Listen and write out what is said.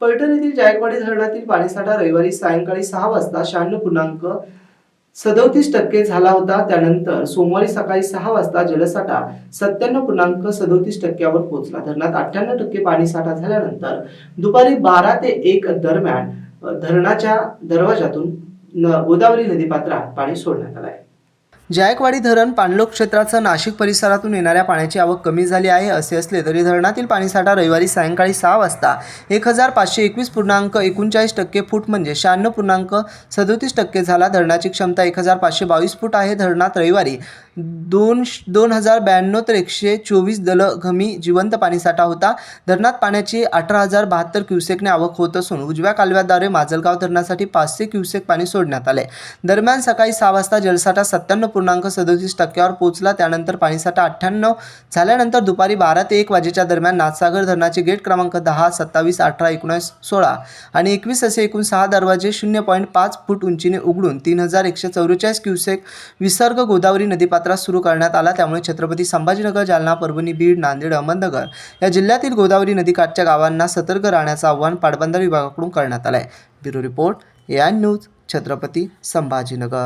पैठण येथील जायकवाडी धरणातील पाणीसाठा रविवारी सायंकाळी सहा वाजता शहाण्णव पूर्णांक सदोतीस टक्के झाला होता. त्यानंतर सोमवारी सकाळी सहा वाजता जलसाठा सत्त्याण्णव पूर्णांक सदोतीस टक्क्यावर पोहोचला. धरणात अठ्ठ्याण्णव टक्के पाणीसाठा झाल्यानंतर दुपारी बारा ते एक दरम्यान धरणाच्या दरवाजातून न- गोदावरी नदीपात्रात पाणी सोडण्यात आलं आहे. जायकवाडी धरण पाणलोक क्षेत्राचं नाशिक परिसरातून येणाऱ्या पाण्याची आवक कमी झाली आहे असे असले तरी धरणातील पाणीसाठा रविवारी सायंकाळी सहा वाजता एक हजार पाचशे एकवीस पूर्णांक एकोणचाळीस टक्के फूट म्हणजे शहाण्णव पूर्णांक सदोतीस टक्के झाला. धरणाची क्षमता एक हजार पाचशे बावीस फूट आहे. धरणात रविवारी दोन दोन हजार ब्याण्णव तर एकशे चोवीस दलघमी जिवंत पाणीसाठा होता. धरणात पाण्याची अठरा हजार बहात्तर क्युसेकने आवक होत असून उजव्या कालव्याद्वारे माजलगाव धरणासाठी पाचशे क्युसेक पाणी सोडण्यात आले. दरम्यान सकाळी सहा वाजता जलसाठा सत्त्याण्णव पूर्णांक सदोतीस टक्क्यावर पोहोचला. त्यानंतर पाणीसाठा अठ्ठ्याण्णव झाल्यानंतर दुपारी बारा ते एक वाजेच्या दरम्यान नाथसागर धरणाचे गेट क्रमांक दहा सत्तावीस अठरा एकोणीस सोळा आणि एकवीस असे एकूण सहा दरवाजे शून्य पॉईंट पाच फूट उंचीने उघडून तीन हजार एकशे चौवेचाळीस क्युसेक विसर्ग गोदावरी नदीपात्रात सुरू करण्यात आला. त्यामुळे छत्रपती संभाजीनगर जालना परभणी बीड नांदेड अहमदनगर या जिल्ह्यातील गोदावरी नदीकाठच्या गावांना सतर्क राहण्याचं आवाहन पाटबंधारे विभागाकडून करण्यात आलं आहे bureau report A I news Chhatrapati Sambhajinagar.